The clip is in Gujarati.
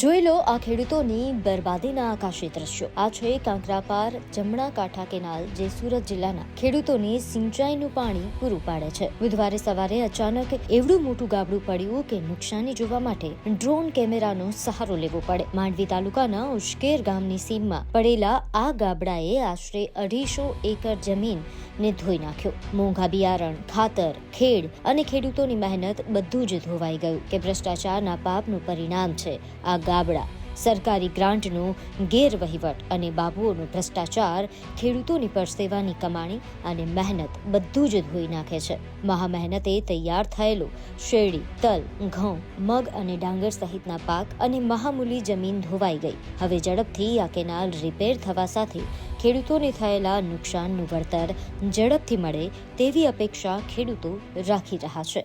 જોઈ લો, આ ખેડૂતોની બરબાદીના આકાશી દ્રશ્યો. આ છે કાંકરાપાર જમણા કાંઠા કેનાલ, જે સુરત જિલ્લાના ખેડૂતોને સિંચાઈનું પાણી પૂરું પાડે છે. બુધવારે સવારે અચાનક એવડું મોટું ગાબડું પડ્યું કે નુકસાની જોવા માટે ડ્રોન કેમેરાનો સહારો લેવો પડે. માંડવી તાલુકાના ઉશ્કેર ગામની સીમમાં પડેલા આ ગાબડાએ આશરે અઢીસો એકર જમીન ને ધોઈ નાખ્યો. મોંઘા બિયારણ, ખાતર, ખેડ અને ખેડૂતોની મહેનત બધું જ ધોવાઈ ગયું, કે ભ્રષ્ટાચારના પાપનું પરિણામ છે. આ ગાબડા. સરકારી ગ્રાન્ટનો ગેરવહીવટ અને બાબુઓનો ભ્રષ્ટાચાર ખેડૂતોની પરસેવાની કમાણી અને મહેનત બધું જ ધોઈ નાખે છે. મહા મહેનતે તૈયાર થયેલો શેરડી, તલ, ઘઉં, મગ અને ડાંગર સહિતના પાક અને મહામૂલી જમીન ધોવાઈ ગઈ. હવે ઝડપથી આ કેનાલ રિપેર થવા સાથે ખેડૂતોને થયેલા નુકસાનનું વળતર ઝડપથી મળે તેવી અપેક્ષા ખેડૂતો રાખી રહ્યા છે.